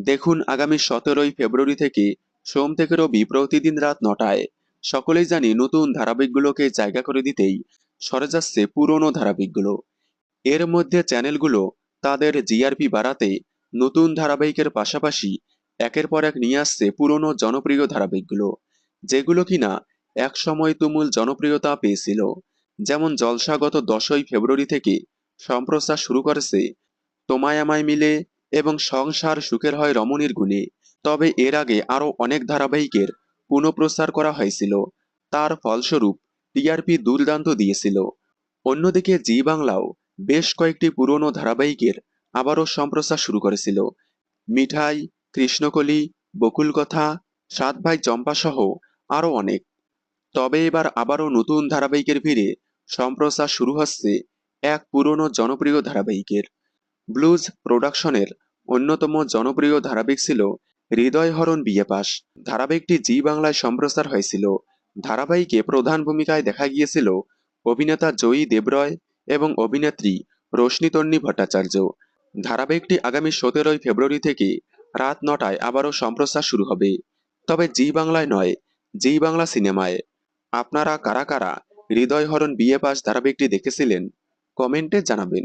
দেখুন, আগামী সতেরোই ফেব্রুয়ারি থেকে সোম থেকে রবি প্রতিদিন রাত নটায়। সকলেই জানি নতুন ধারাবাহিকগুলোকে জায়গা করে দিতেই সরে যাচ্ছে পুরনো ধারাবাহিকগুলো। এর মধ্যে চ্যানেলগুলো তাদের জিআরপি বাড়াতে নতুন ধারাবাহিকের পাশাপাশি একের পর এক নিয়ে আসছে পুরনো জনপ্রিয় ধারাবাহিকগুলো, যেগুলো কিনা এক সময় তুমুল জনপ্রিয়তা পেয়েছিল। যেমন জলসা গত দশই ফেব্রুয়ারি থেকে সম্প্রচার শুরু করেছে তোমায় আমায় মিলে এবং সংসার সুখের হয় রমণীর গুণে। তবে এর আগে আরও অনেক ধারাবাহিকের পুনঃপ্রচার করা হয়েছিল। তার ফলস্বরূপ টিআরপি দুর্দান্ত দিয়েছিল। অন্যদিকে জি বাংলাও বেশ কয়েকটি পুরনো ধারাবাহিকের আবারও সম্প্রচার শুরু করেছিল। মিঠাই, কৃষ্ণকলি বকুল কথা সাত ভাই চম্পা সহ আরও অনেক। তবে এবার আবারও নতুন ধারাবাহিকের ভিড়ে সম্প্রচার শুরু হচ্ছে এক পুরনো জনপ্রিয় ধারাবাহিকের। ব্লুজ প্রোডাকশনের অন্যতম জনপ্রিয় ধারাবাহিক ছিল হৃদয়হরণ বিয়ে পাশ ধারাবাহিকটি জি বাংলায় সম্প্রচার হয়েছিল। ধারাবাহিকে প্রধান ভূমিকায় দেখা গিয়েছিল অভিনেতা জয়ী দেবরয় এবং অভিনেত্রী রোশনী তন্নি ভট্টাচার্য। ধারাবাহিকটি আগামী সতেরোই ফেব্রুয়ারি থেকে রাত নটায় আবারও সম্প্রচার শুরু হবে। তবে জি বাংলায় নয়, জি বাংলা সিনেমায়। আপনারা কারা কারা হৃদয়হরণ বিয়ে পাশ ধারাবাহিকটি দেখেছিলেন, কমেন্টে জানাবেন।